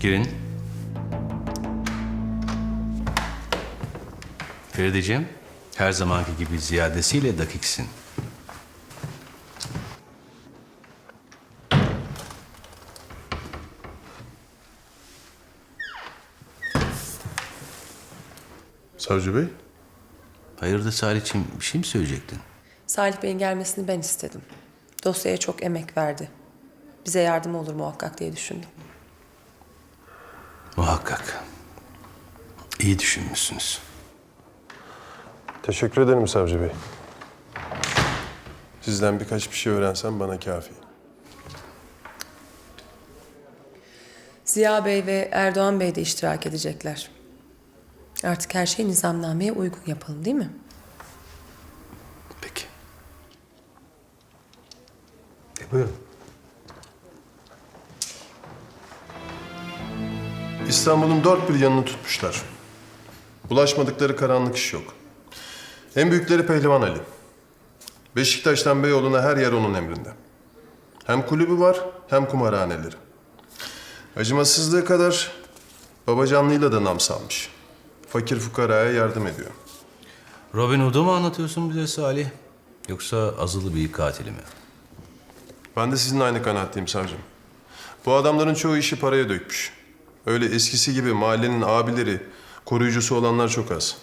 Girin. Ferideciğim, her zamanki gibi ziyadesiyle dakiksin. Savcı Bey, Hayırdır Salih'ciğim, bir şey mi söyleyecektin? Salih Bey'in gelmesini ben istedim. Dosyaya çok emek verdi. Bize yardım olur muhakkak diye düşündüm. Muhakkak. İyi düşünmüşsünüz. teşekkür ederim Savcı Bey. Sizden birkaç bir şey öğrensem bana kafi. Ziya Bey ve Erdoğan Bey de iştirak edecekler. Artık her şeyi nizamnameye uygun yapalım değil mi? Peki. E, buyurun. İstanbul'un dört bir yanını tutmuşlar. Bulaşmadıkları karanlık iş yok. En büyükleri Pehlivan Ali. Beşiktaş'tan Beyoğlu'na her yer onun emrinde. Hem kulübü var hem kumarhaneleri. Acımasızlığı kadar babacanlığıyla da nam salmış. Fakir fukaraya yardım ediyor. Robin Hood'u mu anlatıyorsun bize Salih? Yoksa azılı bir katili mi? Ben de sizin aynı kanaatteyim savcım. Bu adamların çoğu işi paraya dökmüş. Öyle eskisi gibi mahallenin abileri, koruyucusu olanlar çok az.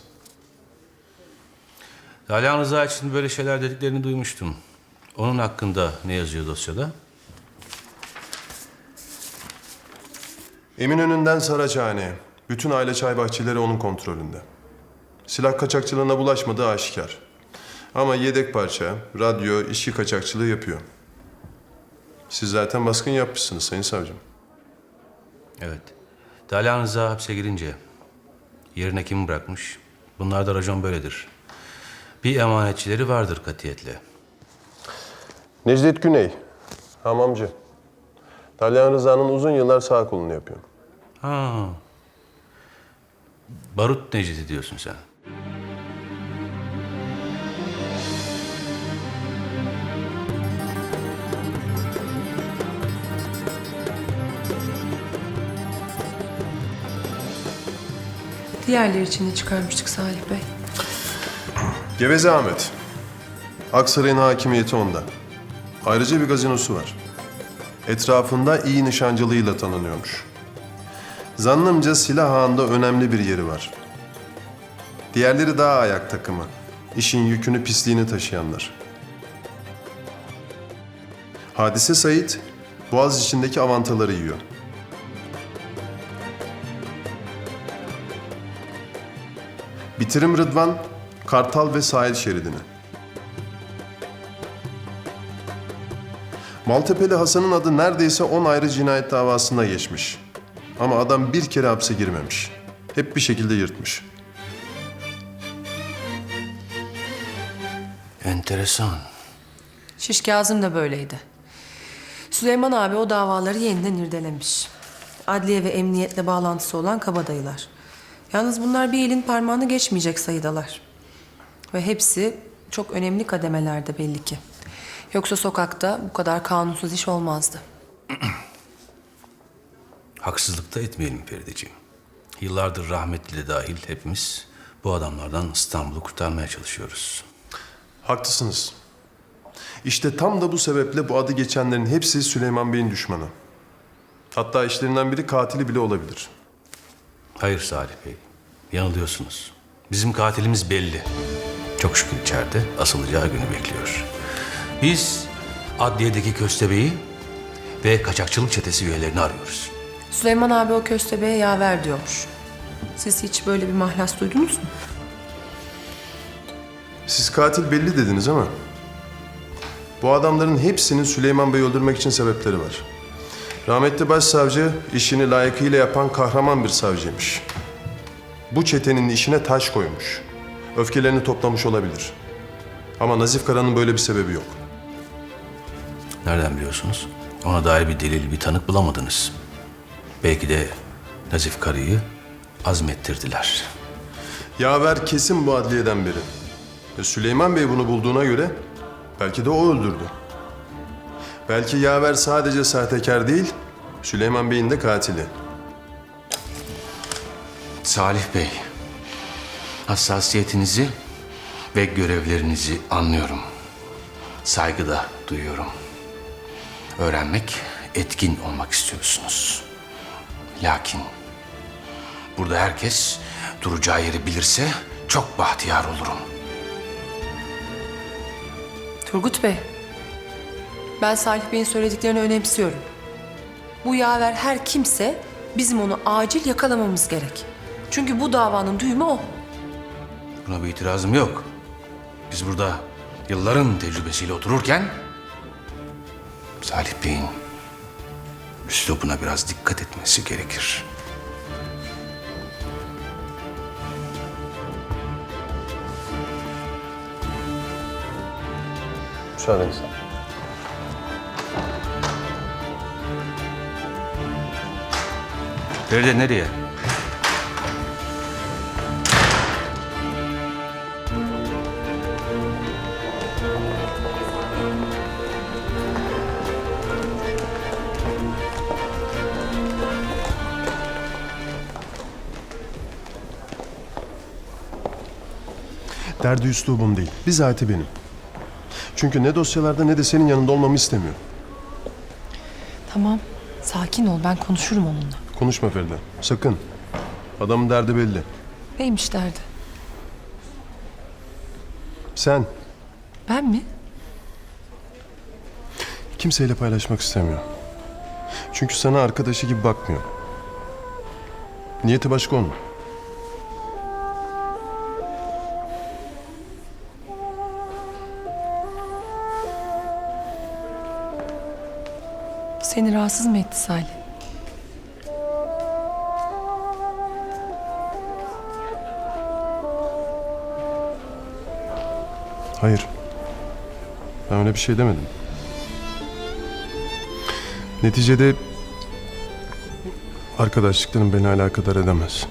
Dalyan Rıza için böyle şeyler dediklerini duymuştum. Onun hakkında ne yazıyor dosyada? Eminönü'nden Saraçhane'ye, bütün aile çay bahçeleri onun kontrolünde. Silah kaçakçılığına bulaşmadığı aşikar. Ama yedek parça, radyo, işçi kaçakçılığı yapıyor. Siz zaten baskın yapmışsınız sayın savcım. Evet. Dalyan Rıza hapse girince yerine kim bırakmış? Bunlar da racon böyledir. Bir emanetçileri vardır katiyetle. Necdet Güney, hamamcı. Dalyan Rıza'nın uzun yıllar sağ kolunu yapıyor. Ha. Barut Necdet'i diyorsun sen. Diğerleri için de çıkarmıştık Salih Bey. Geveze Ahmet. Aksaray'ın hakimiyeti onda. Ayrıca bir gazinosu var. Etrafında iyi nişancılığıyla tanınıyormuş. Zannımca silah ağında önemli bir yeri var. Diğerleri daha ayak takımı. İşin yükünü pisliğini taşıyanlar. Hadise Sait, Boğaz içindeki avantaları yiyor. Bitirim Rıdvan, Kartal ve sahil şeridini. Maltepe'li Hasan'ın adı neredeyse 10 ayrı cinayet davasında geçmiş. Ama adam bir kere hapse girmemiş. Hep bir şekilde yırtmış. Enteresan. Şiş Kazım da böyleydi. Süleyman abi o davaları yeniden irdelemiş. Adliye ve emniyetle bağlantısı olan kabadayılar. Yalnız bunlar bir elin parmağını geçmeyecek sayıdalar. Ve hepsi çok önemli kademelerde belli ki. Yoksa sokakta bu kadar kanunsuz iş olmazdı. Haksızlık da etmeyelim Ferideciğim. Yıllardır rahmetli de dahil hepimiz bu adamlardan İstanbul'u kurtarmaya çalışıyoruz. Haklısınız. İşte tam da bu sebeple bu adı geçenlerin hepsi Süleyman Bey'in düşmanı. Hatta işlerinden biri katili bile olabilir. Hayır Salih Bey, yanılıyorsunuz. Bizim katilimiz belli. Çok şükür içeride asılacağı günü bekliyor. Biz adliyedeki köstebeği ve kaçakçılık çetesi üyelerini arıyoruz. Süleyman abi o köstebeğe yaver diyormuş. Siz hiç böyle bir mahlas duydunuz mu? Siz katil belli dediniz ama... Bu adamların hepsinin Süleyman Bey'i öldürmek için sebepleri var. Rahmetli başsavcı işini layıkıyla yapan kahraman bir savcıymış. Bu çetenin işine taş koymuş. Öfkelerini toplamış olabilir. Ama Nazif Kara'nın böyle bir sebebi yok. Nereden biliyorsunuz? Ona dair bir delil, bir tanık bulamadınız. Belki de Nazif Karı'yı azmettirdiler. Yaver kesin bu adliyeden biri. E, Süleyman Bey bunu bulduğuna göre belki de o öldürdü. Belki Yaver sadece sahtekar değil, Süleyman Bey'in de katili. Salih Bey, hassasiyetinizi ve görevlerinizi anlıyorum. Saygı da duyuyorum. Öğrenmek, etkin olmak istiyorsunuz. Lakin burada herkes duracağı yeri bilirse çok bahtiyar olurum. Turgut Bey, ben Salih Bey'in söylediklerini önemsiyorum. Bu yaver her kimse bizim onu acil yakalamamız gerek. Çünkü bu davanın düğümü o. Buna bir itirazım yok. Biz burada yılların tecrübesiyle otururken Salih Bey'in üslubuna biraz dikkat etmesi gerekir. Müsaadenizle. Feride nereye? Derdi üslubum değil. Bizatihi benim. Çünkü ne dosyalarda ne de senin yanında olmamı istemiyor. Tamam, sakin ol. Ben konuşurum onunla. Konuşma Feride. Sakın. Adamın derdi belli. Neymiş derdi? Sen Ben mi? kimseyle paylaşmak istemiyor. Çünkü sana arkadaşı gibi bakmıyor. Niyeti başka onun. Seni rahatsız mı etti Salih? Hayır. Ben öyle bir şey demedim. Neticede arkadaşlıkların beni alakadar edemez.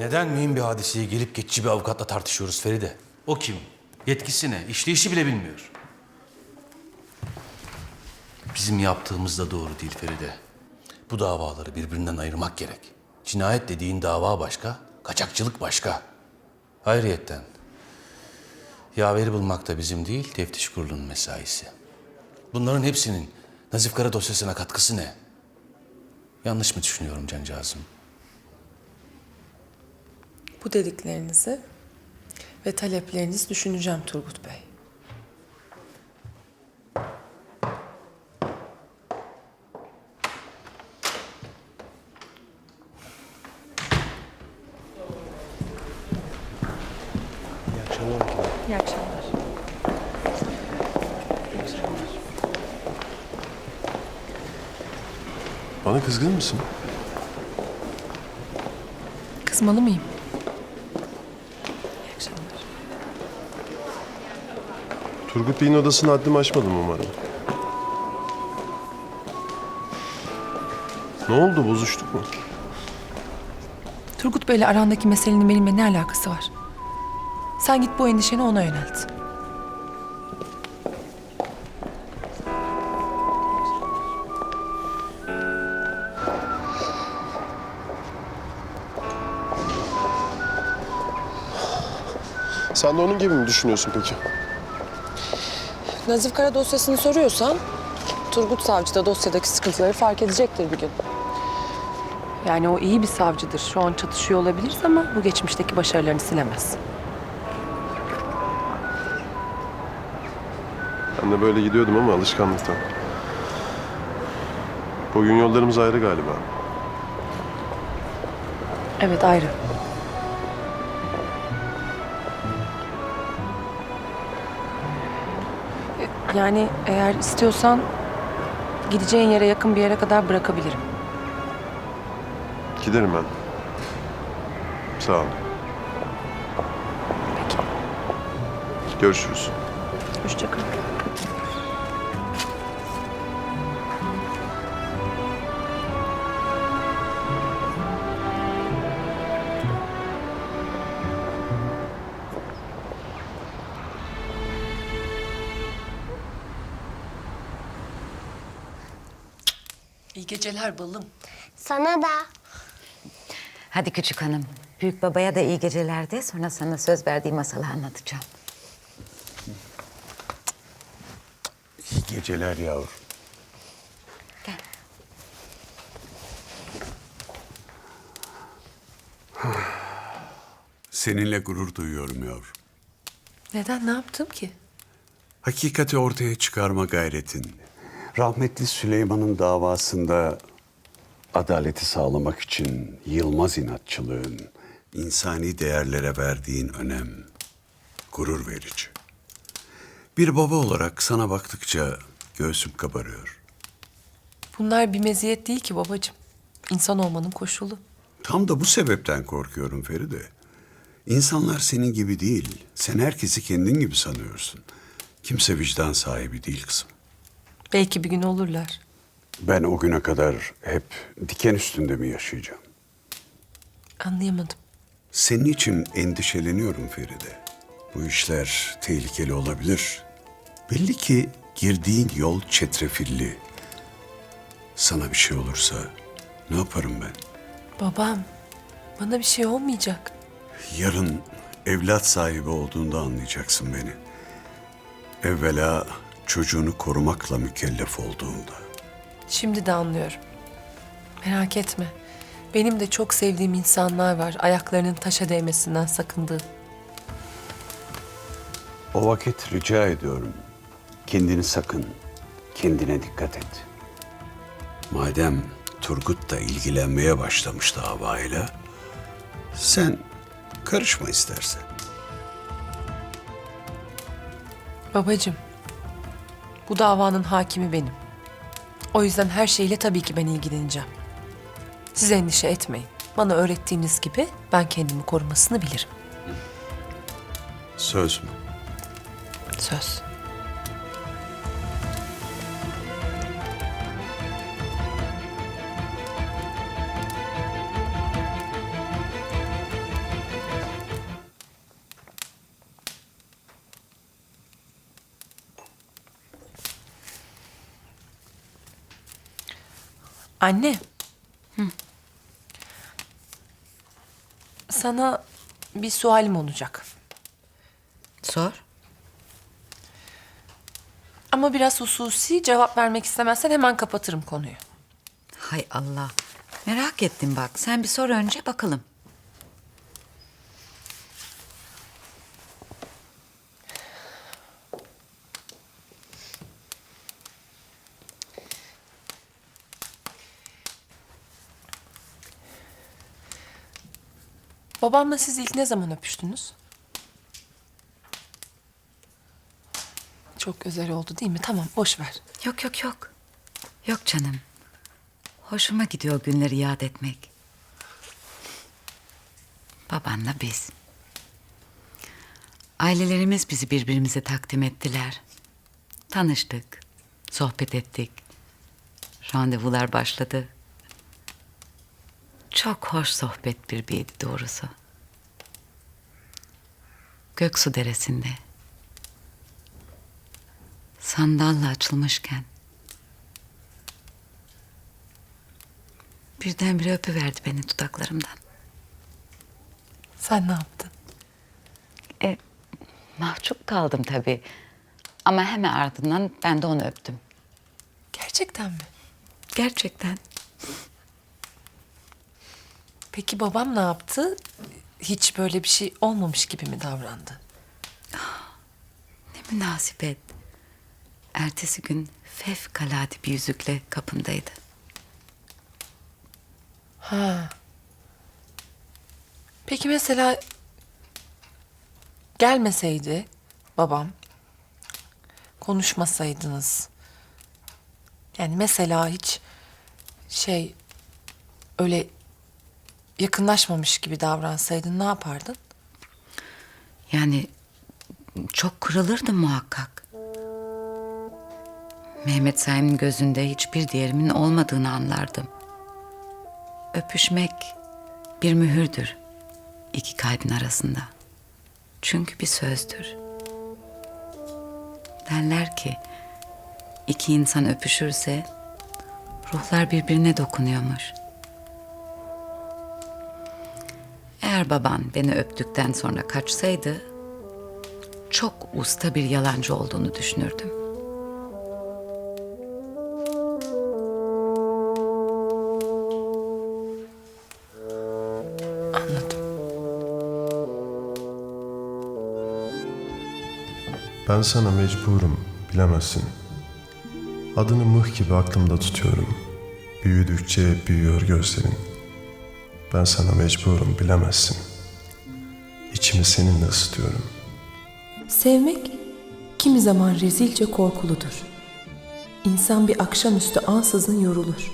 Neden mühim bir hadiseyi gelip geçici bir avukatla tartışıyoruz Feride? O kim? Yetkisi ne? İşleyişi bile bilmiyor. Bizim yaptığımız da doğru değil Feride. Bu davaları birbirinden ayırmak gerek. Cinayet dediğin dava başka, kaçakçılık başka. Hayriyetten. Yaveri bulmak da bizim değil, teftiş kurulunun mesaisi. Bunların hepsinin Nazif Kara dosyasına katkısı ne? Yanlış mı düşünüyorum cancağızım? Bu dediklerinizi ve taleplerinizi düşüneceğim Turgut Bey. İyi akşamlar. Bana kızgın mısın? Kızmalı mıyım? İyi akşamlar. Turgut Bey'in odasını haddimi aşmadım umarım. Ne oldu? Bozuştuk mu? Turgut Bey'le arandaki meselenin benimle ne alakası var? Sen git bu endişeni ona yönelt. Sen de onun gibi mi düşünüyorsun peki? Nazif Kara dosyasını soruyorsan Turgut Savcı da dosyadaki sıkıntıları fark edecektir bir gün. Yani o iyi bir savcıdır. Şu an çatışıyor olabiliriz ama bu geçmişteki başarılarını silemez. Ben de böyle gidiyordum ama alışkanlıktan. Bugün yollarımız ayrı galiba. Evet ayrı. Yani eğer istiyorsan gideceğin yere yakın bir yere kadar bırakabilirim. Giderim ben. Sağ ol. Peki. Görüşürüz. Hoşça. İyi geceler balım. Sana da. Hadi küçük hanım. Büyük babaya da iyi geceler de sonra sana söz verdiğim masalı anlatacağım. İyi geceler yavrum. Gel. Seninle gurur duyuyorum yavrum. Neden? Ne yaptım ki? Hakikati ortaya çıkarma gayretin. Rahmetli Süleyman'ın davasında adaleti sağlamak için yılmaz inatçılığın, insani değerlere verdiğin önem gurur verici. Bir baba olarak sana baktıkça göğsüm kabarıyor. Bunlar bir meziyet değil ki babacığım. İnsan olmanın koşulu. Tam da bu sebepten korkuyorum Feride. İnsanlar senin gibi değil. Sen herkesi kendin gibi sanıyorsun. Kimse vicdan sahibi değil kızım. Belki bir gün olurlar. Ben o güne kadar hep diken üstünde mi yaşayacağım? Anlayamadım. Senin için endişeleniyorum Feride. Bu işler tehlikeli olabilir. Belli ki girdiğin yol çetrefilli. Sana bir şey olursa ne yaparım ben? Babam, bana bir şey olmayacak. Yarın evlat sahibi olduğunda anlayacaksın beni. Evvela çocuğunu korumakla mükellef olduğunda. Şimdi de anlıyorum. Merak etme. Benim de çok sevdiğim insanlar var. Ayaklarının taşa değmesinden sakındığım. O vakit rica ediyorum. Kendini sakın, kendine dikkat et. Madem Turgut da ilgilenmeye başlamış davayla, sen karışma istersen. Babacığım, bu davanın hakimi benim. O yüzden her şeyle tabii ki ben ilgileneceğim. Siz endişe etmeyin. Bana öğrettiğiniz gibi ben kendimi korumasını bilirim. Söz mü? Söz. Anne. Sana bir sualim olacak. Sor. Ama biraz hususi cevap vermek istemezsen hemen kapatırım konuyu. Hay Allah. Merak ettim bak. Sen bir sor önce bakalım. Babamla siz ilk ne zaman öpüştünüz? Çok özel oldu değil mi? Tamam, boş ver. Yok yok yok. Yok canım. Hoşuma gidiyor günleri yad etmek. Babanla biz. Ailelerimiz bizi birbirimize takdim ettiler. Tanıştık, sohbet ettik. Randevular başladı. Çok hoş sohbet birbiriydi doğrusu. Göksu Deresi'nde. Sandalla açılmışken. Birdenbire öpüverdi beni dudaklarımdan. Sen ne yaptın? E, mahcup kaldım tabii. Ama hemen ardından ben de onu öptüm. Gerçekten mi? Gerçekten. Peki babam ne yaptı? Hiç böyle bir şey olmamış gibi mi davrandı? Ne münasebet. Ertesi gün fevkalade bir yüzükle kapımdaydı. Ha. Peki mesela gelmeseydi babam, konuşmasaydınız. Yani mesela hiç şey öyle yakınlaşmamış gibi davransaydın ne yapardın? Yani çok kırılırdım muhakkak. Mehmet Sayın'ın gözünde hiçbir diğerimin olmadığını anlardım. Öpüşmek bir mühürdür iki kalbin arasında. Çünkü bir sözdür. Derler ki iki insan öpüşürse ruhlar birbirine dokunuyormuş. Eğer baban beni öptükten sonra kaçsaydı çok usta bir yalancı olduğunu düşünürdüm. Anladım. Ben sana mecburum, bilemezsin. Adını mıh gibi aklımda tutuyorum. Büyüdükçe büyüyor gözlerin. Ben sana mecburum, bilemezsin. İçimi seninle ısıtıyorum. Sevmek kimi zaman rezilce korkuludur. İnsan bir akşamüstü ansızın yorulur.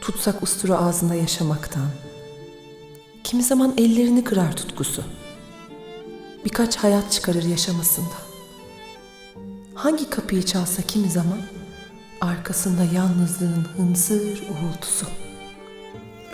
Tutsak usturu ağzında yaşamaktan. Kimi zaman ellerini kırar tutkusu. Birkaç hayat çıkarır yaşamasında. Hangi kapıyı çalsa kimi zaman arkasında yalnızlığın hınzır uğultusu.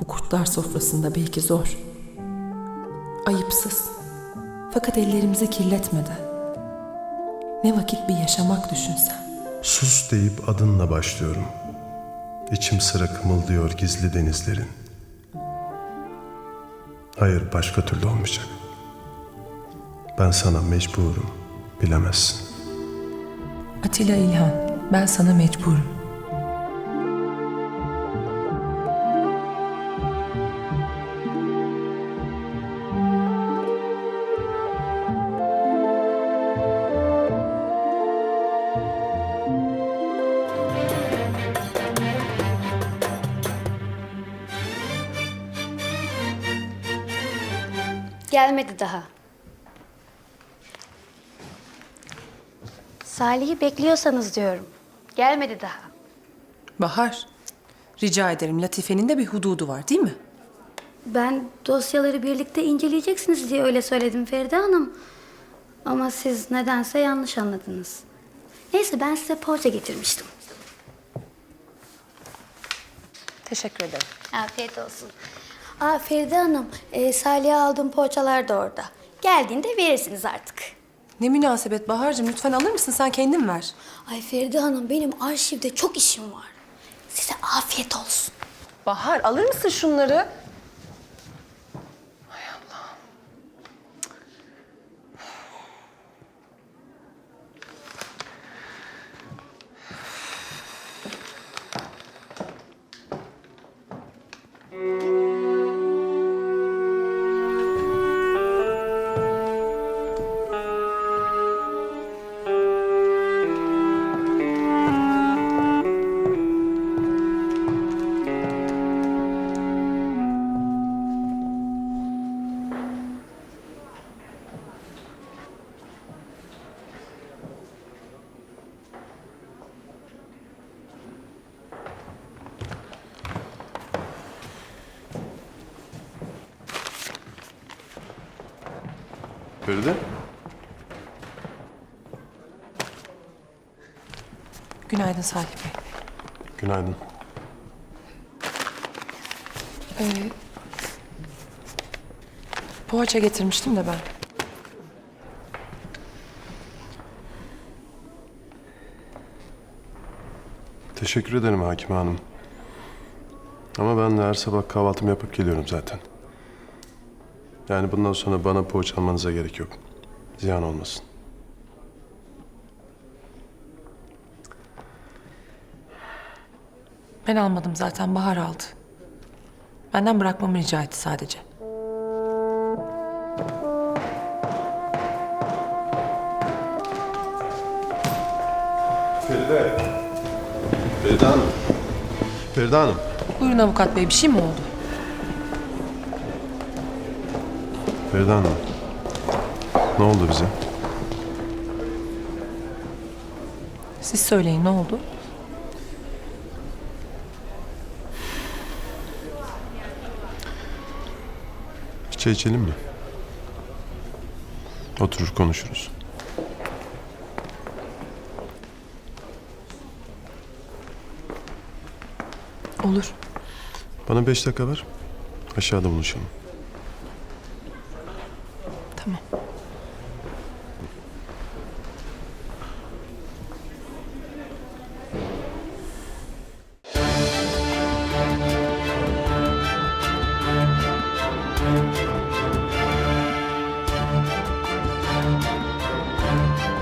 bu kurtlar sofrasında belki zor. Ayıpsız, fakat ellerimizi kirletmeden. Ne vakit bir yaşamak düşünsem. Sus deyip adınla başlıyorum. İçim sıra kımıldıyor gizli denizlerin. Hayır başka türlü olmayacak. Ben sana mecburum, bilemezsin. Atilla İlhan, ben sana mecburum. Gelmedi daha. Salih'i bekliyorsanız diyorum. Gelmedi daha. Bahar, rica ederim Latife'nin de bir hududu var değil mi? Ben dosyaları birlikte inceleyeceksiniz diye öyle söyledim Feride Hanım. Ama siz nedense yanlış anladınız. Neyse ben size poğaça getirmiştim. Teşekkür ederim. Afiyet olsun. Aa Feride Hanım, e, Salih'e aldığım poğaçalar da orada. Geldiğinde verirsiniz artık. Ne münasebet Bahar'cığım lütfen alır mısın sen kendin ver. Ay Feride Hanım benim arşivde çok işim var. Size afiyet olsun. Bahar alır mısın şunları? Feride? Günaydın Salih Bey. Günaydın. Poğaça getirmiştim de ben. Teşekkür ederim Hakime Hanım. Ama ben de her sabah kahvaltımı yapıp geliyorum zaten. Yani bundan sonra bana poğaç almanıza gerek yok. Ziyan olmasın. Ben almadım zaten Bahar aldı. Benden bırakmamı rica etti sadece. Feride. Feride Hanım. Feride Hanım. Buyurun avukat bey bir şey mi oldu? Feride Hanım. Ne oldu bize? Siz söyleyin ne oldu? Bir çay içelim mi? Oturur konuşuruz. Olur. Bana beş dakika ver. Aşağıda buluşalım. Tamam.